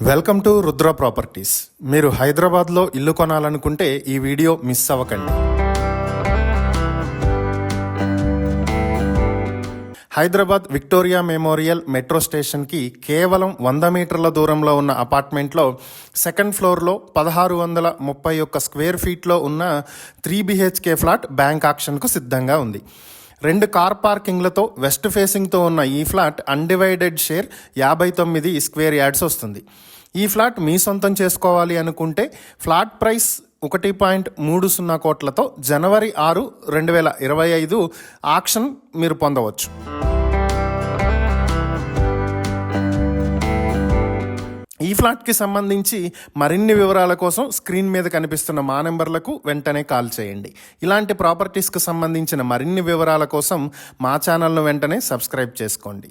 Welcome to Rudra properties. మీరు హైదరాబాద్లో ఇల్లు కొనాలనుకుంటే ఈ వీడియో మిస్ అవ్వకండి. హైదరాబాద్ విక్టోరియా మెమోరియల్ మెట్రో స్టేషన్కి కేవలం వంద మీటర్ల దూరంలో ఉన్న అపార్ట్మెంట్లో సెకండ్ ఫ్లోర్లో పదహారు వందల ముప్పై ఒక్క స్క్వేర్ ఫీట్లో ఉన్న త్రీ బిహెచ్కే ఫ్లాట్ బ్యాంక్ ఆక్షన్కు సిద్ధంగా ఉంది. రెండు కార్ పార్కింగ్లతో వెస్ట్ ఫేసింగ్తో ఉన్న ఈ ఫ్లాట్ అన్డివైడెడ్ షేర్ యాభై తొమ్మిది స్క్వేర్ యార్డ్స్ వస్తుంది. ఈ ఫ్లాట్ మీ సొంతం చేసుకోవాలి అనుకుంటే ఫ్లాట్ ప్రైస్ ఒకటి పాయింట్ మూడు సున్నా కోట్లతో జనవరి ఆరు రెండు వేల ఇరవై ఐదు ఆక్షన్ మీరు పొందవచ్చు. ఫ్లాట్కి సంబంధించి మరిన్ని వివరాల కోసం స్క్రీన్ మీద కనిపిస్తున్న మా నెంబర్లకు వెంటనే కాల్ చేయండి. ఇలాంటి ప్రాపర్టీస్కి సంబంధించిన మరిన్ని వివరాల కోసం మా ఛానల్ను వెంటనే సబ్స్క్రైబ్ చేసుకోండి.